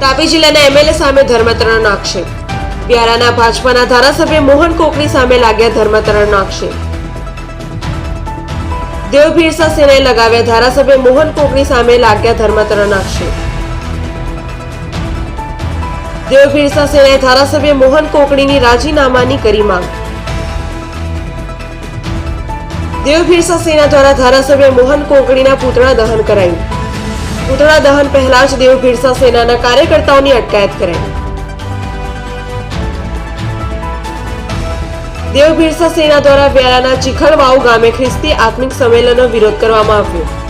તાપી જિલ્લાના એમએલએ સામે ધર્માંતરણનો આક્ષેપ. વ્યારાના ભાજપાના ધારાસભ્ય મોહન કોકની સામે લાગ્યા ધર્માંતરણનો આક્ષેપ. દેવ ભીરસા સેનાએ લગાવ્યા ધારાસભ્ય મોહન કોકની સામે લાગ્યા ધર્માંતરણનો આક્ષેપ. દેવ ભીરસા સેનાએ ધારાસભ્ય મોહન કોકણીની રાજીનામાની કરી માંગ. દેવ ભીરસા સેના દ્વારા ધારાસભ્ય મોહન કોકણીના પુતળા દહન કરાયું. પૂતળા દહન પહેલા જ દેવ ભીરસા સેનાના કાર્યકર્તાઓની અટકાયત કરાઈ દેવ ભીરસા સેના દ્વારા વ્યારાના ચીખલવાવ ગામે ખ્રિસ્તી આત્મિક સંમેલનનો વિરોધ કરવામાં આવ્યો.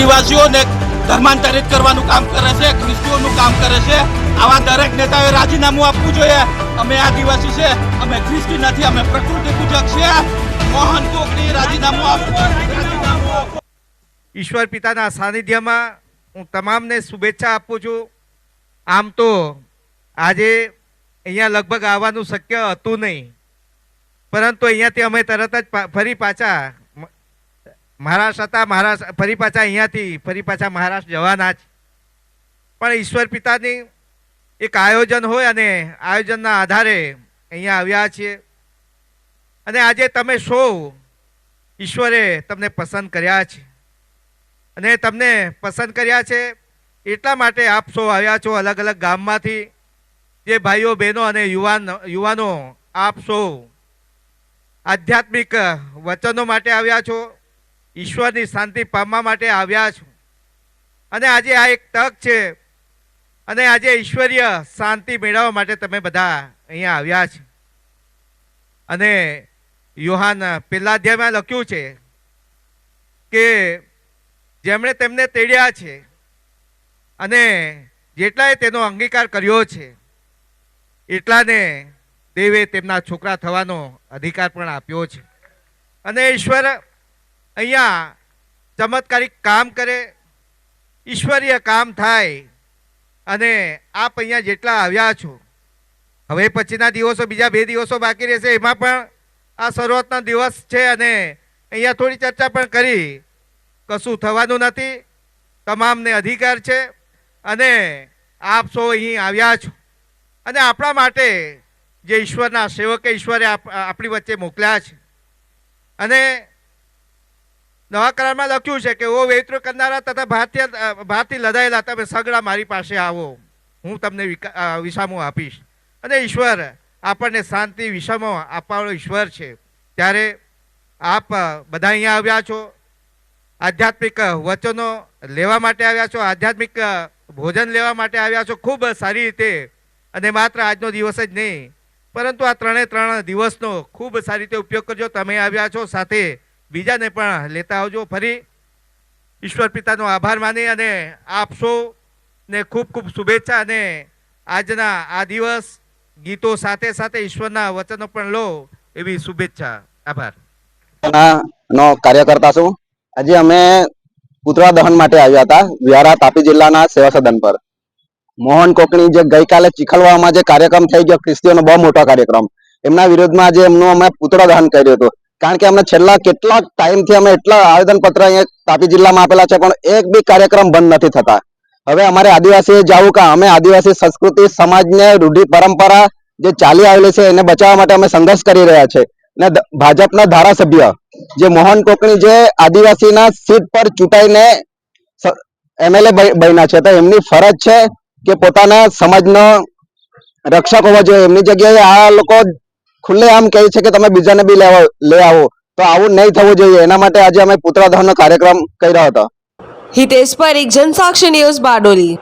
આદિવાસીઓને ધર્માંતરિત કરવાનું કામ કરે છે, ખ્રિસ્તીઓનું કામ કરે છે. આવા દરેક નેતાઓએ રાજીનામું આપવું જોઈએ. અમે આદિવાસી છે, અમે ખ્રિસ્તી નથી, અમે પ્રકૃતિ પૂજક છે મોહન કોકડી રાજીનામું આપવું ઈશ્વર પિતાના સાનિધ્યમાં હું તમામને શુભેચ્છા આપું છું. આમ તો આજે અહીંયા લગભગ આવવાનું શક્ય હતું નહીં. પરંતુ અહીંયાથી અમે તરત જ ફરી પાછા મહારાષ્ટ્ર હતા, મહારાષ્ટ્ર, ફરી પાછા અહીંયાથી, ફરી પાછા મહારાષ્ટ્ર જવાના જ. પણ ઈશ્વર પિતાની એક આયોજન હોય અને આયોજનના આધારે અહીંયા આવ્યા છીએ. અને આજે તમે સૌ ઈશ્વરે તમને પસંદ કર્યા છે. અને તમને પસંદ કર્યા છે એટલા માટે આપ સૌ આવ્યા છો અલગ અલગ ગામમાંથી. જે ભાઈઓ, બહેનો અને યુવાન, યુવાનો આપ સૌ આધ્યાત્મિક વચનો માટે આવ્યા છો. ઈશ્વરની શાંતિ પામવા માટે આવ્યા છો. અને આજે આ એક તક છે. અને આજે ઈશ્વરીય શાંતિ મેળવવા માટે તમે બધા અહીંયા આવ્યા છે. અને યુહાન પહેલા અધ્યાયમાં લખ્યું છે કે જેમણે તેમને તેડ્યા છે અને જેટલાએ તેનો અંગીકાર કર્યો છે, એટલાને દેવે તેમના છોકરા થવાનો અધિકાર પણ આપ્યો છે. અને ઈશ્વર અહીંયા ચમત્કારિક કામ કરે, ઈશ્વરીય કામ થાય, અને આપ અહીંયા જેટલા આવ્યા છો, હવે પછીના દિવસો, બીજા બે દિવસો બાકી રહેશે, એમાં પણ આ શરૂઆતના દિવસ છે અને અહીંયા થોડી ચર્ચા પણ કરી. કશું થવાનું નથી, તમામને અધિકાર છે, અને આપ સૌ અહીં આવ્યા છો. અને આપણા માટે જે ઈશ્વરના સેવકે ઈશ્વરે આપ- આપણી વચ્ચે મોકલ્યા છે. અને નવા કરારમાં લખ્યું છે કે ઓ વેત્ર કરનારા તથા ભારતીય ભારતી લડાયેલા, તમે સગડા મારી પાસે આવો. હું તમને વિસામો આપીશ. અને ઈશ્વર, આપણને શાંતિ વિષમો આપવાનો ઈશ્વર છે. ત્યારે આપ બધા અહીંયા આવ્યા છો. આધ્યાત્મિક વચનો લેવા માટે આવ્યા છો. આધ્યાત્મિક ભોજન લેવા માટે આવ્યા છો. ખૂબ સારી રીતે. અને માત્ર આજનો દિવસ જ નહીં, પરંતુ આ ત્રણે ત્રણ દિવસનો ખૂબ સારી રીતે ઉપયોગ કરજો. તમે આવ્યા છો સાથે બીજાને પણ લેતા આવજો. ફરી ઈશ્વર પિતાનો આભાર માની અને આપ સૌ ને ખૂબ ખૂબ શુભેચ્છા અને આજના આ દિવસ ગીતો સાથે સાથે ઈશ્વરના વચનો પણ લો એવી શુભેચ્છા. આભાર. નો કાર્યકર્તા છું. આજે અમે પુતળા દહન માટે આવ્યા હતા, વ્યારા તાપી જિલ્લાના સેવા સદન પર. મોહન કોકણી જે ગઈકાલે ચીખલવામાં જે કાર્યક્રમ થઈ ગયો, ખ્રિસ્તીઓનો બહુ મોટો કાર્યક્રમ. એમના વિરોધમાં આજે એમનું અમે પુતળા દહન કર્યું હતું. કારણ કે અમે છેલ્લા કેટલાક ટાઈમથી અમે એટલા આવેદન પત્ર અહીંયા તાપી જિલ્લામાં આપેલા છે, પણ એક બી કાર્યક્રમ બંધ નથી થતા. હવે અમારે આદિવાસી જવું કે અમે આદિવાસી સંસ્કૃતિ, સમાજને, રૂઢિ પરંપરા જે ચાલી આવેલી છે, એને બચાવવા માટે અમે સંઘર્ષ કરી રહ્યા છે. ને ભાજપના ધારાસભ્ય, જે મોહન કોકણી જે આદિવાસીના સીટ પર ચૂંટાઈને એમએલએ બન્યા છે, તો એમની ફરજ છે કે પોતાના સમાજનો રક્ષક હોવા જોઈએ. એમની જગ્યાએ આ લોકો ખુલ્લે આમ કહે છે કે તમે બીજાને બી લેવા લઈ આવો. તો આવું નહીં થવું જોઈએ. એના માટે આજે અમે દહનનો કાર્યક્રમ કર્યો હતો. હિતેશ પરીખ જનસાક્ષી ન્યૂઝ બારડોલી.